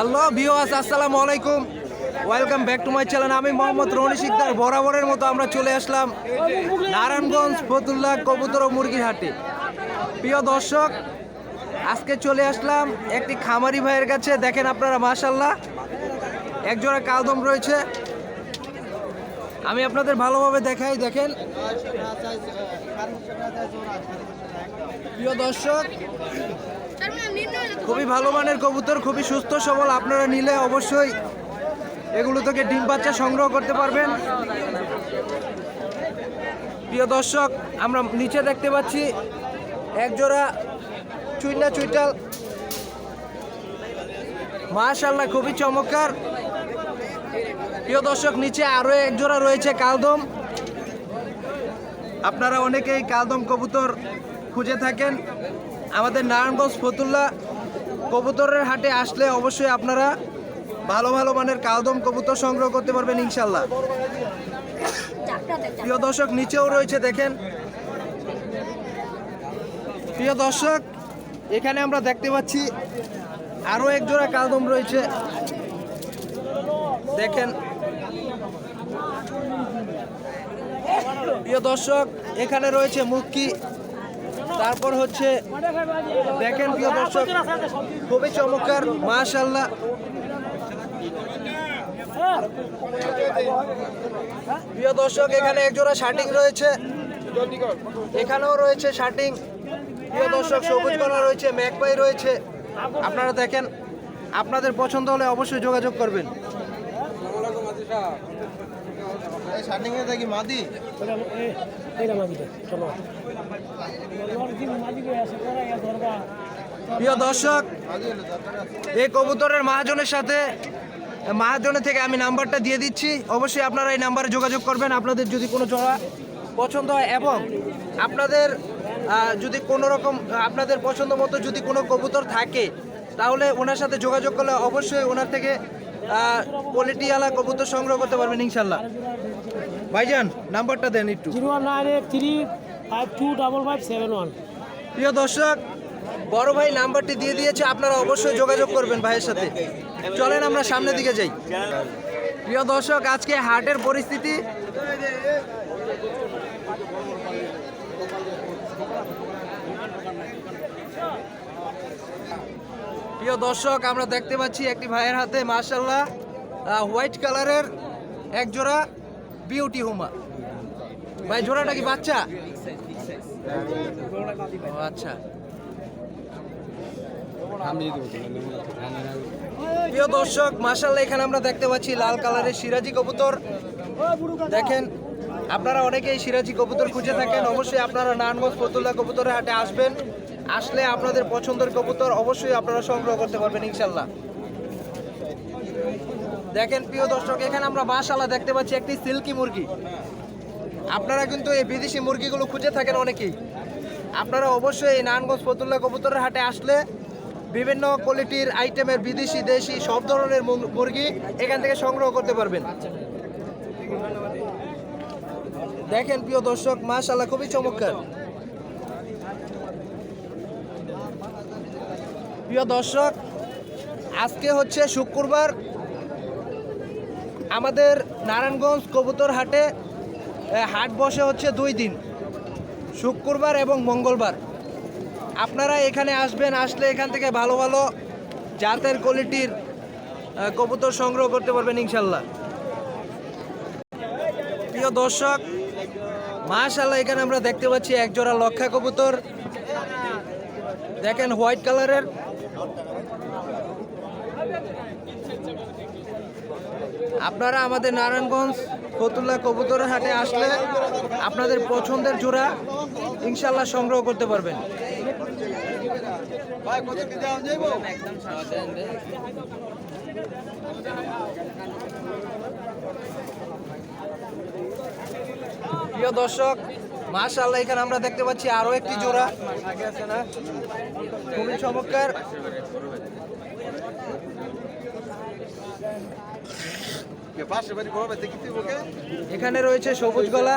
Hello viewers আসসালামু আলাইকুম। Welcome back to my channel আমি মোহাম্মদ রনি শিকদার বরাবরের মতো আমরা চলে আসলাম নারায়ণগঞ্জ ফতুল্লাহ কবুতর মুরগির হাটে। প্রিয় দর্শক, আজকে চলে আসলাম একটি খামারি ভাইয়ের কাছে। দেখেন আপনারা মাশাল্লাহ একজোড়া কালদম রয়েছে। আমি আপনাদের ভালোভাবে দেখাই, দেখেন। প্রিয় দর্শক খুবই ভালো মানের কবুতর, খুবই সুস্থ, সবল। আপনারা নিলে অবশ্যই এগুলো থেকে ডিম বাচ্চা সংগ্রহ করতে পারবেন। প্রিয় দর্শক, আমরা নিচে দেখতে পাচ্ছি এক জোড়া চুইনা চুইটাল। মাশাল্লাহ খুবই চমৎকার। প্রিয় দর্শক, নিচে আরও এক জোড়া রয়েছে কালদম। আপনারা অনেকেই কালদম কবুতর খুঁজে থাকেন। আমাদের নারায়ণগঞ্জ ফতুল্লা কবুতরের হাটে আসলে অবশ্যই আপনারা ভালো ভালো মানের কালদম কবুতর সংগ্রহ করতে পারবেন ইনশাল্লাহ। প্রিয় দর্শক, নিচেও রয়েছে, দেখেন। প্রিয় দর্শক, এখানে আমরা দেখতে পাচ্ছি আরও এক জোড়া কালদম রয়েছে। দেখেন। প্রিয় দর্শক, এখানে রয়েছে মুক্কি। তারপর হচ্ছে দেখেন প্রিয় দর্শক, খুবই চমৎকার মাশাল্লাহ প্রিয় দর্শক, এখানে একজোড়া শার্টিং রয়েছে। এখানেও রয়েছে শার্টিং। প্রিয় দর্শক, সবুজ কলা রয়েছে, ম্যাকপাই রয়েছে। আপনারা দেখেন, আপনাদের পছন্দ হলে অবশ্যই যোগাযোগ করবেন। শার্টিং মাদি। প্রিয় দর্শক এই কবুতরের মহাজনের সাথে মহাজনের থেকে আমি নাম্বারটা দিয়ে দিচ্ছি। অবশ্যই আপনারা এই নাম্বারে যোগাযোগ করবেন। আপনাদের যদি কোনো জোড়া পছন্দ হয় এবং আপনাদের যদি কোনো রকম আপনাদের পছন্দ মতো যদি কোনো কবুতর থাকে তাহলে ওনার সাথে যোগাযোগ করলে অবশ্যই ওনার থেকে কোয়ালিটিওয়ালা কবুতর সংগ্রহ করতে পারবেন ইনশাল্লাহ। ভাইজান নাম্বারটা দেন একটু। Zero one nine eight three five two double five seven one. প্রিয় দর্শক বড় ভাই নাম্বারটি দিয়ে দিয়েছে আপনারা অবশ্যই যোগাযোগ করবেন ভাইয়ের সাথে। চলেন আমরা সামনের দিকে যাই। প্রিয় দর্শক আজকে হাটের পরিস্থিতি। প্রিয় দর্শক আমরা দেখতে পাচ্ছি একটি ভাইয়ের হাতে মার্শাল্লাহ হোয়াইট কালারের এক জোড়া বিউটি হুমা ভাই, জোড়াটা কি বাচ্চা? আচ্ছা। প্রিয় দর্শক মাসাল্লাহ এখানে আমরা দেখতে পাচ্ছি লাল কালারের সিরাজি কবুতর। দেখেন, আপনারা অনেকেই সিরাজি কবুতর খুঁজে থাকেন, অবশ্যই আপনারা নারায়ণগঞ্জ ফতুল্লা কবুতরের হাটে আসবেন। আসলে আপনাদের পছন্দের কবুতর অবশ্যই আপনারা সংগ্রহ করতে পারবেন ইনশাল্লাহ দেখেন প্রিয় দর্শক, এখানে আমরা মাশাল্লাহ দেখতে পাচ্ছি একটি সিল্কি মুরগি। আপনারা কিন্তু এই বিদেশি মুরগিগুলো খুঁজে থাকেন অনেকেই। আপনারা অবশ্যই এই নারায়ণগঞ্জ ফতুল্লা কবুতরের হাটে আসলে বিভিন্ন কোয়ালিটির আইটেমের বিদেশি, দেশি সব ধরনের মুর- মুরগি এখান থেকে সংগ্রহ করতে পারবেন। দেখেন প্রিয় দর্শক মাশাল্লাহ খুবই চমৎকার। প্রিয় দর্শক, আজকে হচ্ছে শুক্রবার আমাদের নারায়ণগঞ্জ কবুতর হাটে হাট বসে হচ্ছে দুই দিন, শুক্রবার এবং মঙ্গলবার। আপনারা এখানে আসবেন, আসলে এখান থেকে ভালো ভালো জাতের কোয়ালিটির কবুতর সংগ্রহ করতে পারবেন ইনশাল্লাহ। প্রিয় দর্শক মাশাল্লাহ এখানে আমরা দেখতে পাচ্ছি এক জোড়া লক্ষা কবুতর। দেখেন হোয়াইট কালারের। আপনারা আমাদের নারায়ণগঞ্জ ফতুল্লা কবুতরের হাটে আসলে আপনাদের পছন্দের জোড়া ইনশাল্লাহ সংগ্রহ করতে পারবেন। প্রিয় দর্শক মাশাল্লাহ এখানে আমরা দেখতে পাচ্ছি আরও একটি জোড়া। খুবই চমৎকার। কে পাশে বাড়ি এখানে রয়েছে সবুজ গলা।